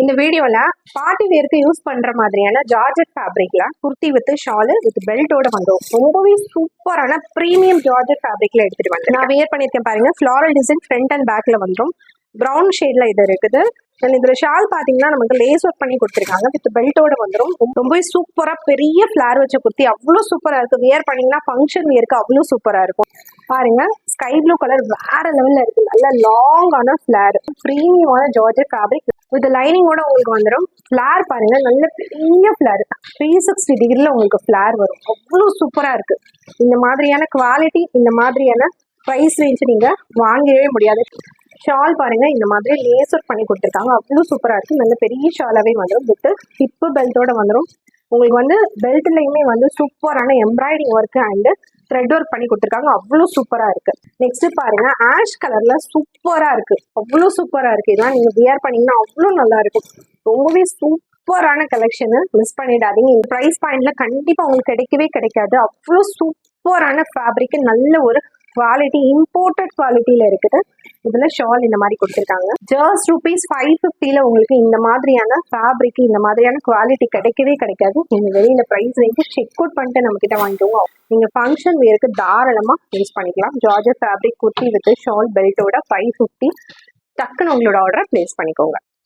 இந்த வீடியோல பார்ட்டி வேருக்கு யூஸ் பண்ற மாதிரியான ஜார்ஜட் ஃபேப்ரிக்ல குர்த்தி வித் ஷாலு வித் பெல்ட்டோட வந்தோம். ரொம்பவே சூப்பரான ப்ரீமியம் ஜார்ஜட் ஃபேப்ரிக்ல எடுத்துட்டு வந்தேன். நான் வியர் பண்ணியிருக்கேன் பாருங்க. ஃப்ளாரல் டிசைன் ஃப்ரண்ட் அண்ட் பேக்ல வந்துடும் ப்ரௌன் ஷேட்ல இது இருக்குது. தென் இதுல ஷால் பாத்தீங்கன்னா நமக்கு லேஸ் ஒர்க் பண்ணி கொடுத்துருக்காங்க. வித் பெல்ட்டோட வந்துடும் ரொம்பவே சூப்பரா பெரிய ஃபிளார் வச்ச குர்த்தி. அவ்வளோ சூப்பரா இருக்கு. வியர் பண்ணீங்கன்னா ஃபங்க்ஷன் வியருக்கு அவ்வளோ சூப்பரா இருக்கும். பாருங்க ஸ்கை ப்ளூ கலர் வேற லெவல்ல இருக்கு. நல்ல லாங்கான ஃபிளார் ப்ரீமியமான ஜார்ஜெட் ஃபேப்ரிக் வித் லைனிங்கோட உங்களுக்கு வந்துடும் ஃபிளார் பாருங்க நல்ல பெரிய ஃபிளார் த்ரீ சிக்ஸ்டி டிகிரியில் உங்களுக்கு ஃபிளார் வரும். அவ்வளோ சூப்பராக இருக்கு. இந்த மாதிரியான குவாலிட்டி இந்த மாதிரியான ப்ரைஸ் ரேஞ்ச் நீங்கள் வாங்கவே முடியாது. ஷால் பாருங்க இந்த மாதிரி லேசர் பண்ணி கொடுத்துருக்காங்க. அவ்வளோ சூப்பராக இருக்கு. நல்ல பெரிய ஷாலாகவே வந்துடும் வித்து ஹிப்பு பெல்ட்டோட வந்துடும் உங்களுக்கு வந்து பெல்ட்லையுமே வந்து சூப்பரான embroidering work and thread work பண்ணி கொடுத்துருக்காங்க. அவ்வளோ சூப்பராக இருக்கு. நெக்ஸ்ட் பாருங்க ஆஷ் கலர்ல சூப்பராக இருக்கு. அவ்வளோ சூப்பராக இருக்கு. இதெல்லாம் நீங்க வியர் பண்ணீங்கன்னா அவ்வளோ நல்லா இருக்கும். ரொம்பவே சூப்பரான கலெக்ஷனு மிஸ் பண்ணிடாதீங்க. இந்த ப்ரைஸ் பாயிண்ட்ல கண்டிப்பாக உங்களுக்கு கிடைக்கவே கிடைக்காது. அவ்வளோ சூப்பரான ஃபேப்ரிக் நல்ல ஒரு குவாலிட்டி இம்போர்ட்டட் குவாலிட்டியில இருக்குது. இதுல ஷால் இந்த மாதிரி கொடுத்துருக்காங்க. ஜஸ்ட் ருபீஸ் ஃபைவ் ஃபிஃப்டியில் உங்களுக்கு இந்த மாதிரியான ஃபேப்ரிக் இந்த மாதிரியான குவாலிட்டி கிடைக்கவே கிடைக்காது. நீங்க வெளியில ப்ரைஸ் ரேஞ்சு செக் அவுட் பண்ணிட்டு நம்ம கிட்ட வாங்கிக்கோங்க. நீங்க ஃபங்க்ஷன் வேருக்கு தாராளமா யூஸ் பண்ணிக்கலாம். Georgette fabric kurti with shawl பெல்ட்டோட five fifty டக்குன்னு உங்களோட ஆர்டரை பிளேஸ் பண்ணிக்கோங்க.